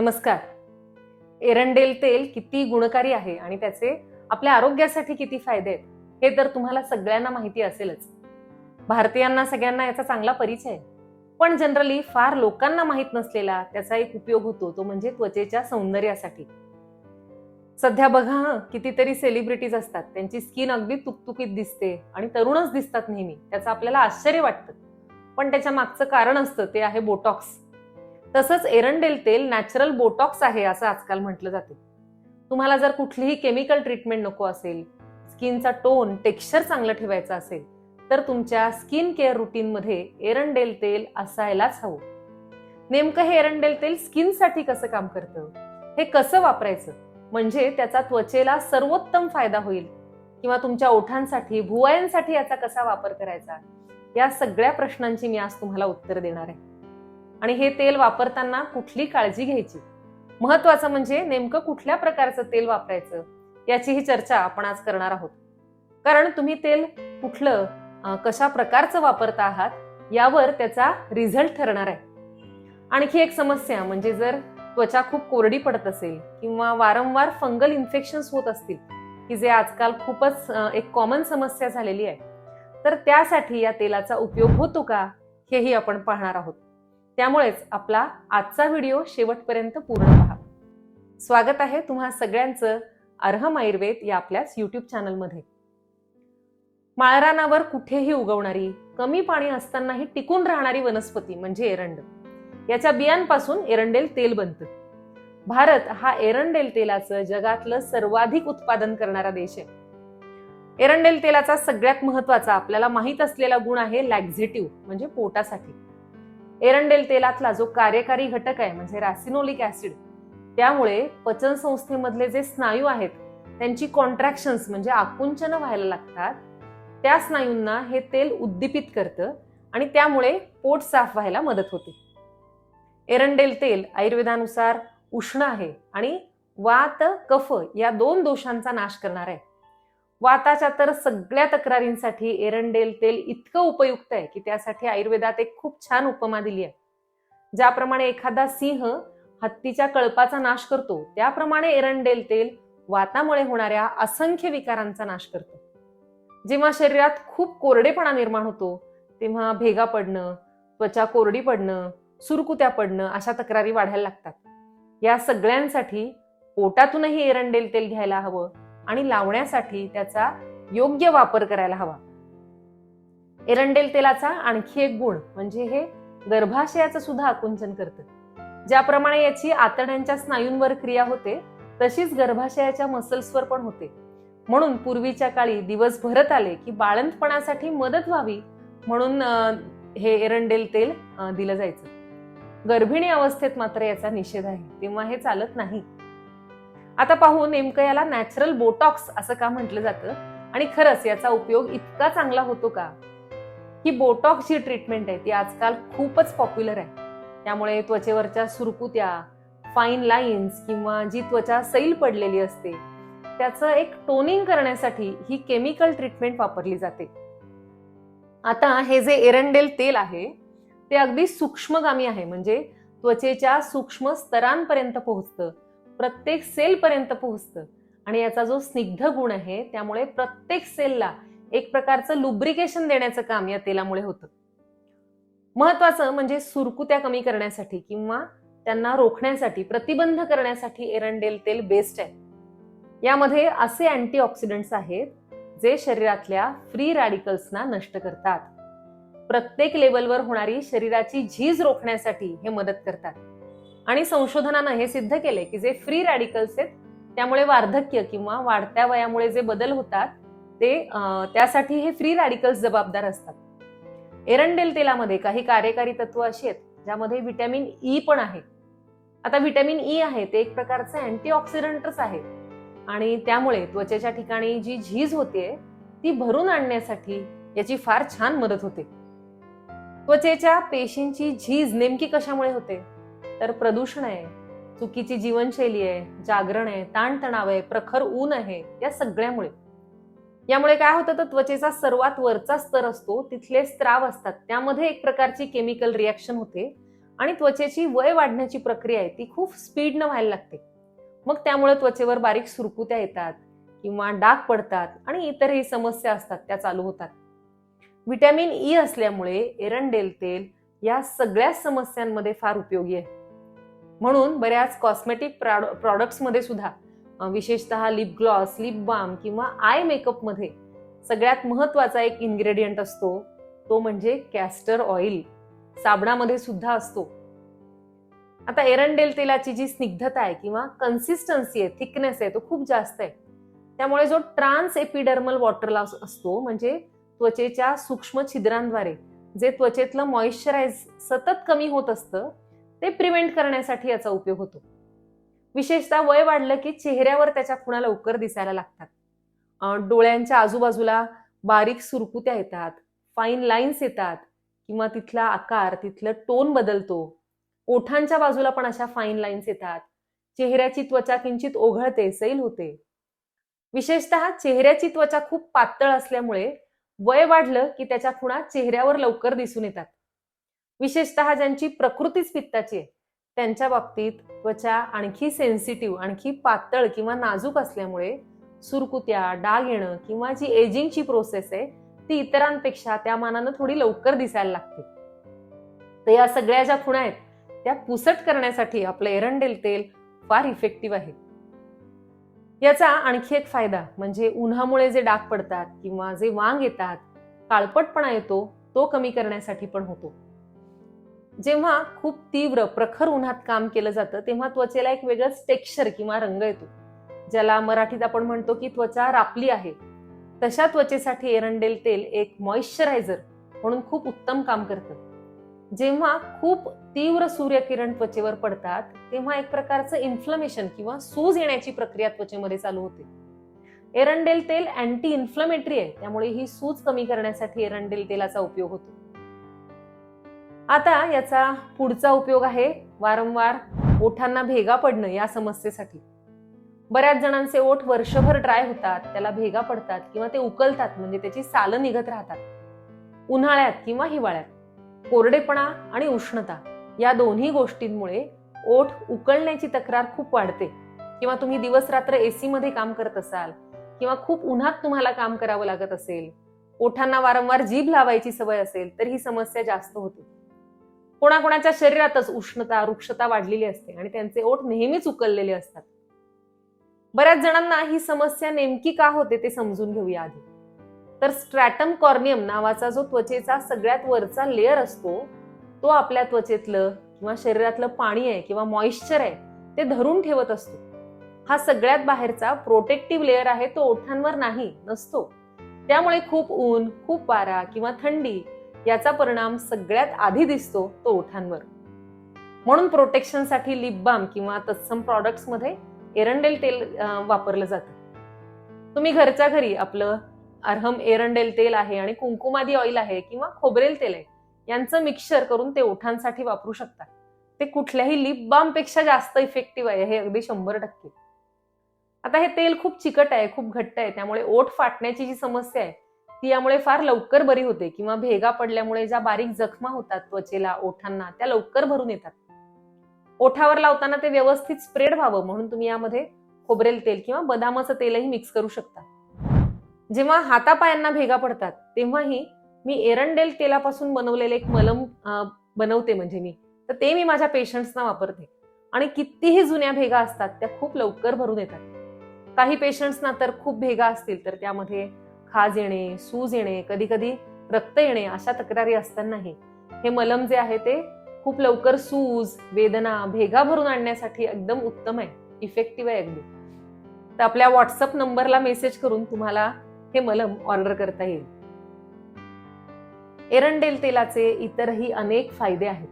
नमस्कार. एरंडेल तेल किती गुणकारी आहे आणि त्याचे आपल्या आरोग्यासाठी किती फायदे आहेत हे तर तुम्हाला सगळ्यांना माहिती असेलच. भारतीयांना सगळ्यांना याचा चांगला परिचय पण जनरली फार लोकांना माहीत नसलेला त्याचा एक उपयोग होतो तो म्हणजे त्वचेच्या सौंदर्यासाठी. सध्या बघा हं, कितीतरी सेलिब्रिटीज असतात त्यांची स्किन अगदी तुकतुकीत दिसते आणि तरुणच दिसतात नेहमी त्याचं आपल्याला आश्चर्य वाटतं. पण त्याच्या मागचं कारण असतं ते आहे बोटॉक्स तसंच एरंडेल तेल नॅचरल बोटॉक्स आहे असं आजकाल म्हटलं जाते. तुम्हाला जर कुठलीही केमिकल ट्रीटमेंट नको असेल स्किनचा टोन टेक्स्चर चांगलं ठेवायचं असेल तर तुमच्या स्किन केअर रुटीनमध्ये एरंडेल तेल असायलाच हवं. नेमकं हे एरंडेल तेल स्किनसाठी कसं काम करतं? हे कसं वापरायचं? म्हणजे त्याचा त्वचेला सर्वोत्तम फायदा होईल. किंवा तुमच्या ओठांसाठी भुवयांसाठी याचा कसा वापर करायचा? या सगळ्या प्रश्नांची मी आज तुम्हाला उत्तर देणार आहे. आणि हे तेल वापरताना कुठली काळजी घ्यायची? महत्वाचं म्हणजे नेमकं कुठल्या प्रकारचं तेल वापरायचं? याची ही चर्चा आपण आज करणार आहोत. कारण तुम्ही तेल कुठलं कशा प्रकारचं वापरता आहात यावर त्याचा रिझल्ट ठरणार आहे. आणखी एक समस्या म्हणजे जर त्वचा खूप कोरडी पडत असेल किंवा वारंवार फंगल इन्फेक्शन्स होत असतील की जे आजकाल खूपच एक कॉमन समस्या झालेली आहे तर त्यासाठी या तेलाचा उपयोग होतो का? हेही आपण पाहणार आहोत. त्यामुळेच आपला आजचा व्हिडिओ शेवटपर्यंत पूर्ण पहा. स्वागत आहे तुम्हा सगळ्यांचं अर्हम आयुर्वेद या आपल्याच युट्यूब चॅनलमध्ये माळरानावर कुठेही उगवणारी कमी पाणी असतानाही टिकून राहणारी वनस्पती म्हणजे एरंड. याच्या बियांपासून एरंडेल तेल बनतं. भारत हा एरंडेल तेलाचं जगातलं सर्वाधिक उत्पादन करणारा देश आहे. एरंडेल तेलाचा सगळ्यात महत्त्वाचा आपल्याला माहीत असलेला गुण आहे लॅक्झेटिव्ह म्हणजे पोटासाठी. एरंडेल तेलातला जो कार्यकारी घटक आहे म्हणजे रॅसिनोलिक ऍसिड त्यामुळे पचन संस्थेमधले जे स्नायू आहेत त्यांची कॉन्ट्रॅक्शन्स म्हणजे आकुंचन व्हायला लागतात. त्या स्नायूंना हे तेल उद्दीपित करतं आणि त्यामुळे पोट साफ व्हायला मदत होते. एरंडेल तेल आयुर्वेदानुसार उष्ण आहे आणि वात कफ या दोन दोषांचा नाश करणार आहे. वाताच्या तर सगळ्या तक्रारींसाठी एरंडेल तेल इतकं उपयुक्त आहे की त्यासाठी आयुर्वेदात एक खूप छान उपमा दिली आहे. ज्याप्रमाणे एखादा सिंह हत्तीच्या कळपाचा नाश करतो त्याप्रमाणे एरंडेल तेल वातामुळे होणाऱ्या असंख्य विकारांचा नाश करतो. जेव्हा शरीरात खूप कोरडेपणा निर्माण होतो तेव्हा भेगा पडणं त्वचा कोरडी पडणं सुरकुत्या पडणं अशा तक्रारी वाढायला लागतात. या सगळ्यांसाठी पोटातूनही एरंडेल तेल घ्यायला हवं आणि लावण्यासाठी त्याचा योग्य वापर करायला हवा. एरंडेल तेलाचा आणखी एक गुण म्हणजे हे गर्भाशयाचं सुद्धा आकुंचन करतं. ज्याप्रमाणे याची आतड्यांच्या स्नायूंवर क्रिया होते तशीच गर्भाशयाच्या मसल्सवर पण होते. म्हणून पूर्वीच्या काळी दिवस भरत आले की बाळंतपणासाठी मदत व्हावी म्हणून हे एरंडेल तेल दिलं जायचं. गर्भिणी अवस्थेत मात्र याचा निषेध आहे. तेव्हा हे चालत नाही. आता पाहू नेमकं याला नॅचरल बोटॉक्स असं का म्हटलं जातं? आणि खरंच याचा उपयोग इतका चांगला होतो का? ही बोटॉक्स जी ट्रीटमेंट आहे ती आजकाल खूपच पॉप्युलर आहे. त्यामुळे त्वचेवरच्या सुरकुत्या फाईन लाईन्स किंवा जी त्वचा सैल पडलेली असते त्याचं एक टोनिंग करण्यासाठी ही केमिकल ट्रीटमेंट वापरली जाते. आता हे जे एरंडेल तेल आहे ते अगदी सूक्ष्मगामी आहे. म्हणजे त्वचेच्या सूक्ष्म स्तरांपर्यंत पोहोचतं. प्रत्येक सेलपर्यंत पोहोचतं. आणि याचा जो स्निग्ध गुण आहे त्यामुळे प्रत्येक सेलला एक प्रकारचं लुब्रिकेशन देण्याचं काम या तेलामुळे होतं. महत्वाचं म्हणजे सुरकुत्या कमी करण्यासाठी किंवा त्यांना रोखण्यासाठी प्रतिबंध करण्यासाठी एरंडेल तेल बेस्ट आहे. यामध्ये असे अँटीऑक्सिडंट्स आहेत जे शरीरातल्या फ्री रॅडिकल्सना नष्ट करतात. प्रत्येक लेवलवर होणारी शरीराची झीज रोखण्यासाठी हे मदत करतात. आणि संशोधनानं हे सिद्ध केले की जे फ्री रॅडिकल्स आहेत त्यामुळे वार्धक्य किंवा वाढत्या वयामुळे जे बदल होतात ते त्यासाठी हे फ्री रॅडिकल्स जबाबदार असतात. एरंडेल तेलामध्ये काही कार्यकारी तत्व अशी आहेत ज्यामध्ये व्हिटॅमिन ई e पण आहे. आता व्हिटॅमिन ई e आहे ते एक प्रकारचं अँटीऑक्सिडंटच आहे. आणि त्यामुळे त्वचेच्या ठिकाणी जी झीज होते ती भरून आणण्यासाठी याची फार छान मदत होते. त्वचेच्या पेशींची झीज नेमकी कशामुळे होते? तर प्रदूषण आहे चुकीची जीवनशैली आहे जागरण आहे ताणतणाव आहे प्रखर ऊन आहे या सगळ्यामुळे. यामुळे काय होतं तर त्वचेचा सर्वात वरचा स्तर असतो तिथले स्त्राव असतात त्यामध्ये एक प्रकारची केमिकल रिॲक्शन होते आणि त्वचेची वय वाढण्याची प्रक्रिया आहे ती खूप स्पीडनं व्हायला लागते. मग त्यामुळे त्वचेवर बारीक सुरकुत्या येतात किंवा डाग पडतात आणि इतरही समस्या असतात त्या चालू होतात. व्हिटॅमिन ई असल्यामुळे एरंडेल तेल या सगळ्या समस्यांमध्ये फार उपयोगी आहे. म्हणून बऱ्याच कॉस्मेटिक प्रॉडक्ट्समध्ये सुद्धा विशेषतः लिप ग्लॉस लिप बाम किंवा आय मेकअपमध्ये सगळ्यात महत्त्वाचा एक इन्ग्रेडियंट असतो तो म्हणजे कॅस्टर ऑइल साबणामध्ये सुद्धा असतो. आता एरंडेल तेलाची जी स्निग्धता आहे किंवा कन्सिस्टन्सी आहे थिकनेस आहे तो खूप जास्त आहे. त्यामुळे जो ट्रान्स एपिडर्मल वॉटर लॉस असतो म्हणजे त्वचेच्या सूक्ष्म छिद्रांद्वारे जे त्वचेतलं मॉइश्चराइज सतत कमी होत असतं ते प्रिव्हेंट करण्यासाठी याचा उपयोग होतो. विशेषतः वय वाढलं की चेहऱ्यावर त्याच्या खुणा लवकर दिसायला लागतात. डोळ्यांच्या आजूबाजूला बारीक सुरकुत्या येतात फाईन लाईन्स येतात किंवा तिथला आकार तिथलं टोन बदलतो. ओठांच्या बाजूला पण अशा फाईन लाईन्स येतात. चेहऱ्याची त्वचा किंचित ओघळते सैल होते. विशेषतः चेहऱ्याची त्वचा खूप पातळ असल्यामुळे वय वाढलं की त्याच्या खुणा चेहऱ्यावर लवकर दिसून येतात. विशेषतः ज्यांची प्रकृतीच पित्ताची आहे त्यांच्या बाबतीत त्वचा आणखी सेन्सिटिव्ह आणखी पातळ किंवा नाजूक असल्यामुळे सुरकुत्या डाग येणं किंवा जी एजिंगची प्रोसेस आहे ती इतरांपेक्षा त्या मानानं थोडी लवकर दिसायला लागते. तर या सगळ्या ज्या खुणा आहेत त्या पुसट करण्यासाठी आपलं एरंडेल तेल फार इफेक्टिव्ह आहे. याचा आणखी एक फायदा म्हणजे उन्हामुळे जे डाग पडतात किंवा जे वांग येतात काळपटपणा येतो तो कमी करण्यासाठी पण होतो. जेव्हा खूप तीव्र प्रखर उन्हात काम केलं जातं तेव्हा त्वचेला एक वेगळंच टेक्स्चर किंवा रंग येतो. ज्याला मराठीत आपण म्हणतो की त्वचा रापली आहे. तशा त्वचेसाठी एरंडेल तेल एक मॉइश्चरायझर म्हणून खूप उत्तम काम करतं. जेव्हा खूप तीव्र सूर्यकिरण त्वचेवर पडतात तेव्हा एक प्रकारचं इन्फ्लमेशन किंवा सूज येण्याची प्रक्रिया त्वचेमध्ये चालू होते. एरंडेल तेल अँटी इन्फ्लमेटरी आहे त्यामुळे ही सूज कमी करण्यासाठी एरंडेल तेलाचा उपयोग होतो. आता याचा पुढचा उपयोग आहे वारंवार ओठांना भेगा पडणं या समस्येसाठी. बऱ्याच जणांचे ओठ वर्षभर ड्राय होतात त्याला भेगा पडतात किंवा ते उकलतात म्हणजे त्याची सालं निघत राहतात. उन्हाळ्यात किंवा हिवाळ्यात कोरडेपणा आणि उष्णता या दोन्ही गोष्टींमुळे ओठ उकळण्याची तक्रार खूप वाढते. किंवा तुम्ही दिवस रात्र एसी मध्ये काम करत असाल किंवा खूप उन्हात तुम्हाला काम करावं लागत असेल ओठांना वारंवार जीभ लावायची सवय असेल तर ही समस्या जास्त होते. कोणाकोणाच्या शरीरातच उष्णता वृक्षता वाढलेली असते आणि त्यांचे ओठ नेहमीच उकललेले असतात. बऱ्याच जणांना ही समस्या नेमकी का होते ते समजून घेऊया आधी. तर स्ट्रॅटम कॉर्नियम नावाचा जो त्वचेचा सगळ्यात वरचा लेअर असतो तो आपल्या त्वचेतलं किंवा शरीरातलं पाणी आहे किंवा मॉइश्चर आहे ते धरून ठेवत असतो. हा सगळ्यात बाहेरचा प्रोटेक्टिव्ह लेअर आहे तो ओठांवर नाही नसतो. त्यामुळे खूप ऊन खूप वारा किंवा थंडी याचा परिणाम सगळ्यात आधी दिसतो तो ओठांवर. म्हणून प्रोटेक्शनसाठी लिप बाम किंवा तत्सम प्रॉडक्ट्समध्ये एरंडेल तेल वापरलं जातं. तुम्ही घरच्या घरी आपलं अरहम एरंडेल तेल आहे आणि कुंकुमादी ऑइल आहे किंवा खोबरेल तेल आहे यांचं मिक्सचर करून ते ओठांसाठी वापरू शकता. ते कुठल्याही लिप बामपेक्षा जास्त इफेक्टिव्ह आहे हे अगदी शंभर टक्के. आता हे तेल खूप चिकट आहे खूप घट्ट आहे त्यामुळे ओठ फाटण्याची जी समस्या आहे ती यामुळे फार लवकर बरी होते किंवा भेगा पडल्यामुळे ज्या बारीक जखमा होतात त्वचेला ओठांना त्या लवकर भरून येतात. ओठावर लावताना ते व्यवस्थित स्प्रेड व्हावं म्हणून तुम्ही यामध्ये खोबरेल तेल किंवा बदामाचं तेलही मिक्स करू शकता. जेव्हा हातापायांना भेगा पडतात तेव्हाही मी एरंडेल तेलापासून बनवलेले एक मलम बनवते म्हणजे मी. तर ते मी माझ्या पेशंट्सना वापरते. आणि कितीही जुन्या भेगा असतात त्या खूप लवकर भरून येतात. काही पेशंट्सना तर खूप भेगा असतील तर त्यामध्ये खाज येणे सूज येणे कधी कधी रक्त येणे अशा तक्रारी असतानाही हे मलम जे आहे ते खूप लवकर सूज वेदना भेगा भरून आणण्यासाठी एकदम उत्तम आहे इफेक्टिव्ह आहे अगदी. तर आपल्या व्हॉट्सअप नंबरला मेसेज करून तुम्हाला हे मलम ऑर्डर करता येईल. एरंडेल तेलाचे इतरही अनेक फायदे आहेत.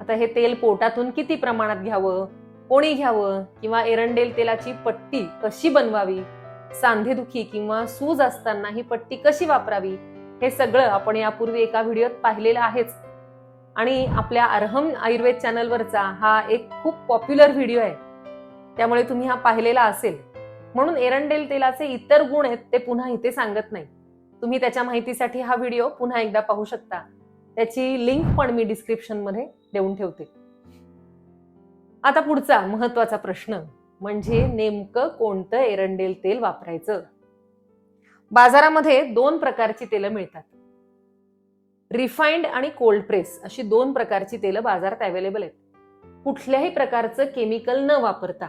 आता हे तेल पोटातून किती प्रमाणात घ्यावं कोणी घ्यावं किंवा एरंडेल तेलाची पट्टी कशी बनवावी सांधेदुखी किंवा सूज असताना ही पट्टी कशी वापरावी हे सगळं आपण यापूर्वी एका व्हिडिओत पाहिलेलं आहेच. आणि आपल्या अर्हम आयुर्वेद चॅनलवरचा हा एक खूप पॉप्युलर व्हिडिओ आहे. त्यामुळे तुम्ही हा पाहिलेला असेल. म्हणून एरंडेल तेलाचे इतर गुण आहेत ते पुन्हा इथे सांगत नाही. तुम्ही त्याच्या माहितीसाठी हा व्हिडिओ पुन्हा एकदा पाहू शकता. त्याची लिंक पण मी डिस्क्रिप्शनमध्ये देऊन ठेवते. आता पुढचा महत्त्वाचा प्रश्न. म्हणजे नेमकं कोणतं एरंडेल तेल वापरायचं? बाजारामध्ये दोन प्रकारची तेलं मिळतात. रिफाईंड आणि कोल्ड प्रेस अशी दोन प्रकारची तेलं बाजारात अवेलेबल आहेत. कुठल्याही प्रकारचं केमिकल न वापरता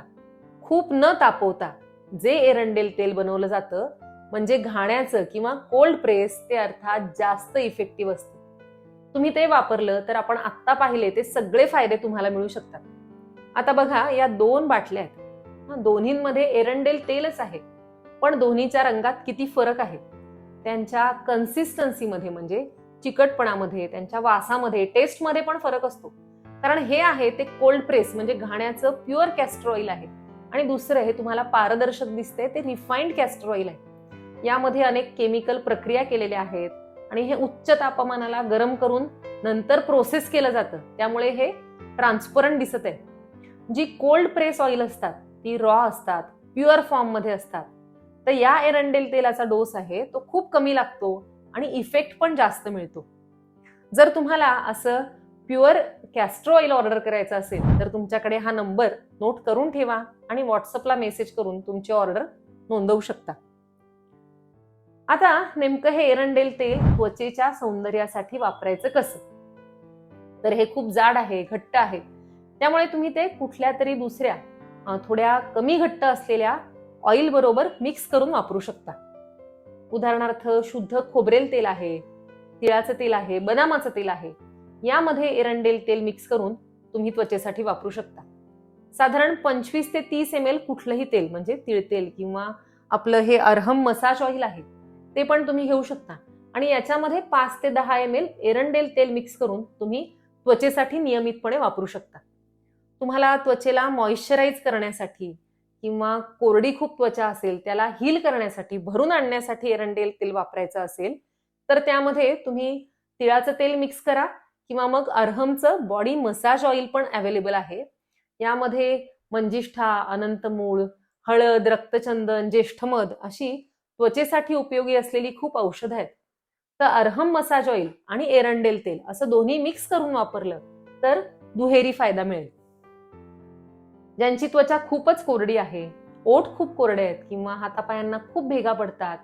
खूप न तापवता जे एरंडेल तेल बनवलं जातं म्हणजे घाण्याचं किंवा कोल्ड प्रेस ते अर्थात जास्त इफेक्टिव्ह असतं. तुम्ही ते वापरलं तर आपण आत्ता पाहिले ते सगळे फायदे तुम्हाला मिळू शकतात. आता बघा या दोन बाटल्या आहेत. दोन्हींमध्ये एरंडेल तेलच आहे. पण दोन्हीच्या रंगात किती फरक आहे? त्यांच्या कन्सिस्टन्सीमध्ये म्हणजे चिकटपणामध्ये त्यांच्या वासामध्ये टेस्टमध्ये पण फरक असतो. कारण हे आहे ते कोल्ड प्रेस म्हणजे घाण्याचं प्युअर कॅस्टर ऑइल आहे. आणि दुसरं हे तुम्हाला पारदर्शक दिसते ते रिफाईंड कॅस्टर ऑइल आहे. यामध्ये अनेक केमिकल प्रक्रिया केलेल्या आहेत. आणि हे उच्च तापमानाला गरम करून नंतर प्रोसेस केलं जातं. त्यामुळे हे ट्रान्सपरंट दिसत आहे. जी कोल्ड प्रेस ऑइल असतात ती रॉ असतात प्युअर फॉर्ममध्ये असतात. तर या एरंडेल तेलाचा डोस आहे तो खूप कमी लागतो आणि इफेक्ट पण जास्त मिळतो. जर तुम्हाला असं प्युअर कॅस्ट्रो ऑइल ऑर्डर करायचं असेल तर तुमच्याकडे हा नंबर नोट करून ठेवा आणि व्हॉट्सअपला मेसेज करून तुमची ऑर्डर नोंदवू शकता. आता नेमकं हे एरंडेल तेल त्वचेच्या सौंदर्यासाठी वापरायचं कसं? तर हे खूप जाड आहे घट्ट आहे. त्यामुळे तुम्ही ते कुठल्या तरी दुसऱ्या थोड्या कमी घट्ट असलेल्या ऑइल बरोबर मिक्स करून वापरू शकता. उदाहरणार्थ शुद्ध खोबरेल तेल आहे तिळाचं तेल आहे बदामाचं तेल आहे यामध्ये एरंडेल तेल मिक्स करून तुम्ही त्वचेसाठी वापरू शकता. साधारण पंचवीस ते तीस एम एल कुठलंही तेल म्हणजे तिळतेल किंवा आपलं हे अर्हम मसाज ऑइल आहे ते पण तुम्ही घेऊ शकता. आणि याच्यामध्ये पाच ते दहा एम एल एरंडेल तेल मिक्स करून तुम्ही त्वचेसाठी नियमितपणे वापरू शकता. तुम्हाला त्वचेला मॉइश्चराईज करण्यासाठी किंवा कोरडी खूप त्वचा असेल त्याला हील करण्यासाठी भरून आणण्यासाठी एरंडेल तेल वापरायचं असेल तर त्यामध्ये तुम्ही तिळाचं तेल मिक्स करा किंवा मग अर्हमचं बॉडी मसाज ऑइल पण अवेलेबल आहे. यामध्ये मंजिष्ठा अनंतमूळ हळद रक्तचंदन ज्येष्ठमध अशी त्वचेसाठी उपयोगी असलेली खूप औषधं आहेत. तर अर्हम मसाज ऑइल आणि एरंडेल तेल असं दोन्ही मिक्स करून वापरलं तर दुहेरी फायदा मिळेल. ज्यांची त्वचा खूपच कोरडी आहे ओठ खूप कोरडे आहेत किंवा हातापायांना खूप भेगा पडतात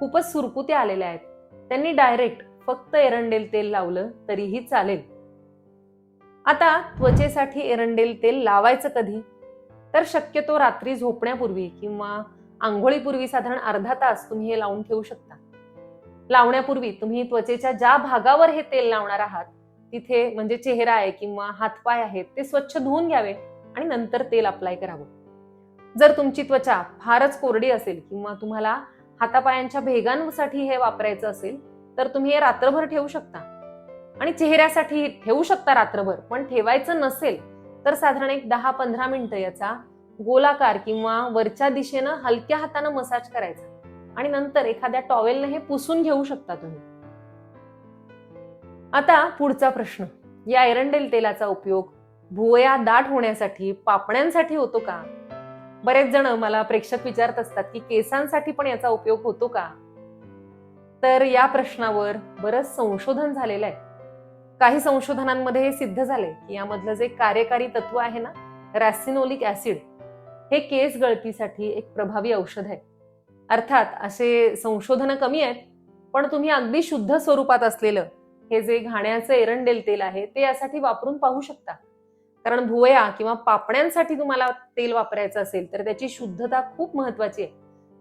खूपच सुरकुत्या आलेल्या आहेत त्यांनी डायरेक्ट फक्त एरंडेल तेल लावलं तरीही चालेल. आता त्वचेसाठी एरंडेल तेल लावायचं कधी? तर शक्यतो रात्री झोपण्यापूर्वी किंवा आंघोळीपूर्वी साधारण अर्धा तास तुम्ही हे लावून ठेवू शकता. लावण्यापूर्वी तुम्ही त्वचेच्या ज्या भागावर हे तेल लावणार आहात तिथे म्हणजे चेहरा आहे किंवा हातपाय आहेत ते स्वच्छ धुवून घ्यावे. आणि नंतर तेल अप्लाय करावं. जर तुमची त्वचा फारच कोरडी असेल किंवा तुम्हाला हातापायांच्या भेगांसाठी हे वापरायचं असेल तर तुम्ही हे रात्रभर ठेवू शकता. आणि चेहऱ्यासाठी ठेवू शकता रात्रभर पण ठेवायचं नसेल तर साधारण एक दहा पंधरा मिनिटं याचा गोलाकार किंवा वरच्या दिशेनं हलक्या हातानं मसाज करायचा. आणि नंतर एखाद्या टॉवेलने हे पुसून घेऊ शकता तुम्ही. आता पुढचा प्रश्न. या एरंडेल तेलाचा उपयोग भुवया दाट होण्यासाठी पापण्यांसाठी होतो का? बरेच जण मला प्रेक्षक विचारत असतात की केसांसाठी पण याचा उपयोग होतो का? तर या प्रश्नावर बरंच संशोधन झालेलं आहे. काही संशोधनांमध्ये हे सिद्ध झाले की यामधलं जे कार्यकारी तत्व आहे ना रॅसिनोलिक ऍसिड हे केस गळतीसाठी एक प्रभावी औषध आहे. अर्थात असे संशोधन कमी आहेत पण तुम्ही अगदी शुद्ध स्वरूपात असलेलं हे जे घाण्याचं एरंडेल तेल आहे ते यासाठी वापरून पाहू शकता. कारण भुवया किंवा पापण्यांसाठी तुम्हाला तेल वापरायचं असेल तर त्याची शुद्धता खूप महत्वाची आहे.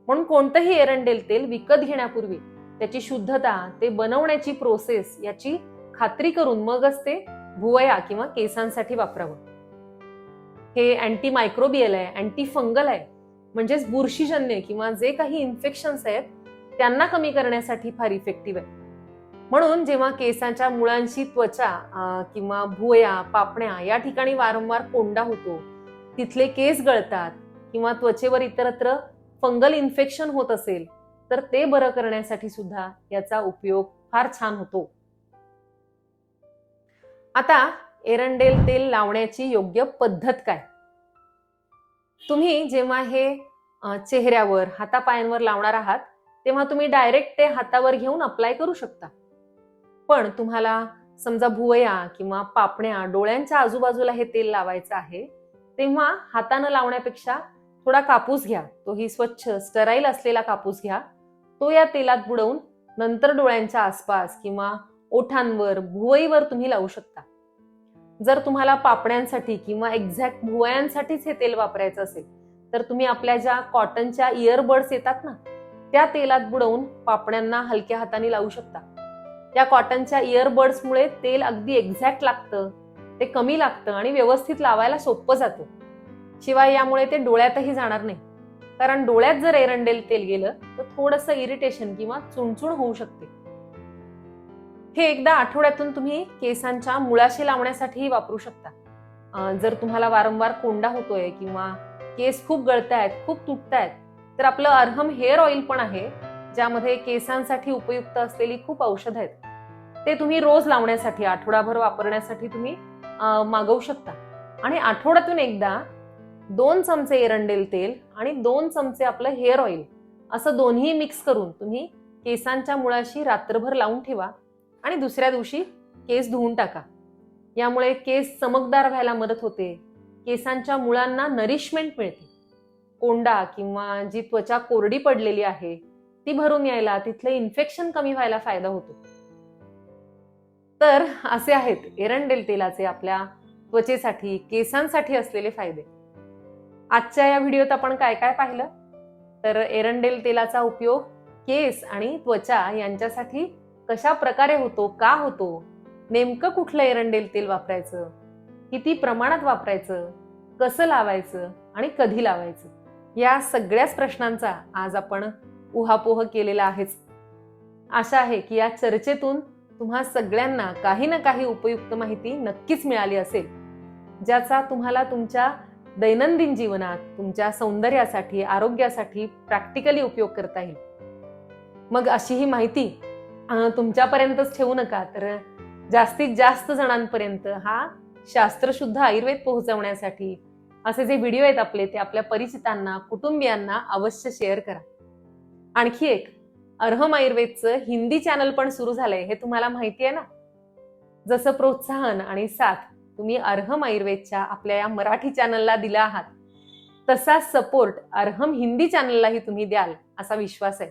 म्हणून कोणतंही एरंडेल तेल विकत घेण्यापूर्वी त्याची शुद्धता ते बनवण्याची प्रोसेस याची खात्री करून मगच ते भुवया किंवा केसांसाठी वापरावं. हे अँटी मायक्रोबियल आहे अँटी फंगल आहे. म्हणजेच बुरशीजन्य किंवा जे काही इन्फेक्शन्स आहेत त्यांना कमी करण्यासाठी फार इफेक्टिव्ह आहे. म्हणून जेव्हा केसांच्या मुळांशी त्वचा किंवा भुवया पापण्या या ठिकाणी वारंवार कोंडा होतो तिथले केस गळतात किंवा त्वचेवर इतरत्र फंगल इन्फेक्शन होत असेल तर ते बरं करण्यासाठी सुद्धा याचा उपयोग फार छान होतो. आता एरंडेल तेल लावण्याची योग्य पद्धत काय? तुम्ही जेव्हा हे चेहऱ्यावर हातापायांवर लावणार आहात तेव्हा तुम्ही डायरेक्ट ते हातावर घेऊन अप्लाय करू शकता. पण तुम्हाला समजा भुवया किंवा पापण्या डोळ्यांच्या आजूबाजूला हे तेल लावायचं आहे तेव्हा हातानं लावण्यापेक्षा थोडा कापूस घ्या. तोही स्वच्छ स्टराईल असलेला कापूस घ्या. तो या तेलात बुडवून नंतर डोळ्यांच्या आसपास किंवा ओठांवर भुवईवर तुम्ही लावू शकता. जर तुम्हाला पापण्यांसाठी किंवा एक्झॅक्ट भुवयांसाठीच हे तेल वापरायचं असेल तर तुम्ही आपल्या ज्या कॉटनच्या इयरबड्स येतात ना त्या तेलात बुडवून पापण्यांना हलक्या हाताने लावू शकता. त्या कॉटनच्या इयरबड्समुळे तेल अगदी एक्झॅक्ट लागतं. ते कमी लागतं आणि व्यवस्थित लावायला सोपं जातं. शिवाय यामुळे ते डोळ्यातही जाणार नाही. कारण डोळ्यात जर एरंडेल तेल गेलं तर थोडंसं इरिटेशन किंवा चुणचुण होऊ शकते. हे एकदा आठवड्यातून तुम्ही केसांच्या मुळाशी लावण्यासाठीही वापरू शकता. जर तुम्हाला वारंवार कोंडा होतोय किंवा केस खूप गळतायत खूप तुटतायत तर आपलं अर्हम हेअर ऑइल पण आहे. ज्यामध्ये केसांसाठी उपयुक्त असलेली खूप औषधं आहेत. ते तुम्ही रोज लावण्यासाठी आठवडाभर वापरण्यासाठी तुम्ही मागवू शकता. आणि आठवड्यातून एकदा दोन चमचे एरंडेल तेल आणि दोन चमचे आपलं हेअर ऑइल असं दोन्ही मिक्स करून तुम्ही केसांच्या मुळाशी रात्रभर लावून ठेवा आणि दुसऱ्या दिवशी केस धुवून टाका. यामुळे केस चमकदार व्हायला मदत होते. केसांच्या मुळांना नरिशमेंट मिळते. कोंडा किंवा जी त्वचा कोरडी पडलेली आहे ती भरून यायला तिथलं इन्फेक्शन कमी व्हायला फायदा होतो. तर असे आहेत एरंडेल तेलाचे आपल्या त्वचेसाठी केसांसाठी असलेले फायदे. आजच्या या व्हिडिओत आपण काय काय पाहिलं? तर एरंडेल तेलाचा उपयोग केस आणि त्वचा यांच्यासाठी कशा प्रकारे होतो का होतो नेमकं कुठलं एरंडेल तेल वापरायचं किती प्रमाणात वापरायचं कसं लावायचं आणि कधी लावायचं या सगळ्याच प्रश्नांचा आज आपण उहापोह केलेला आहेच आशा आहे की या चर्चेतून तुम्हा सगळ्यांना काही ना काही उपयुक्त माहिती नक्कीच मिळाली असेल ज्याचा तुम्हाला तुमच्या दैनंदिन जीवनात तुमच्या सौंदर्यासाठी आरोग्यासाठी प्रॅक्टिकली उपयोग करता येईल. मग अशी ही माहिती तुमच्यापर्यंतच ठेवू नका तर जास्तीत जास्त जणांपर्यंत हा शास्त्रशुद्ध आयुर्वेद पोहोचवण्यासाठी असे जे व्हिडिओ आहेत आपले ते आपल्या परिचितांना कुटुंबियांना अवश्य शेअर करा. आणखी एक अर्हम आयुर्वेदचं हिंदी चॅनल पण सुरू झालंय हे तुम्हाला माहिती आहे ना? जसं प्रोत्साहन आणि साथ तुम्ही अर्हम आयुर्वेदच्या आपल्या या मराठी चॅनलला दिला आहात तसा सपोर्ट अर्हम हिंदी चॅनललाही तुम्ही द्याल असा विश्वास आहे.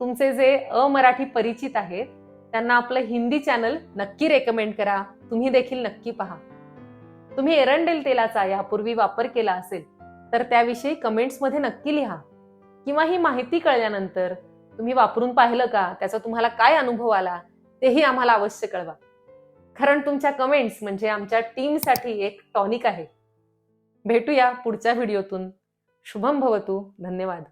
तुमचे जे अमराठी परिचित आहेत त्यांना आपलं हिंदी चॅनल नक्की रेकमेंड करा तुम्ही देखील नक्की पहा. तुम्ही एरंडेल तेलाचा यापूर्वी वापर केला असेल तर त्याविषयी कमेंट्समध्ये नक्की लिहा. किंवा ही माहिती कळल्यानंतर तुम्ही वापरून पाहिलं का? त्याचा तुम्हाला काय अनुभव आला? तेही आम्हाला अवश्य कळवा. कारण तुमच्या कमेंट्स म्हणजे आमच्या टीमसाठी एक टॉनिक आहे. भेटूया पुढच्या व्हिडिओतून शुभम भवतू. धन्यवाद.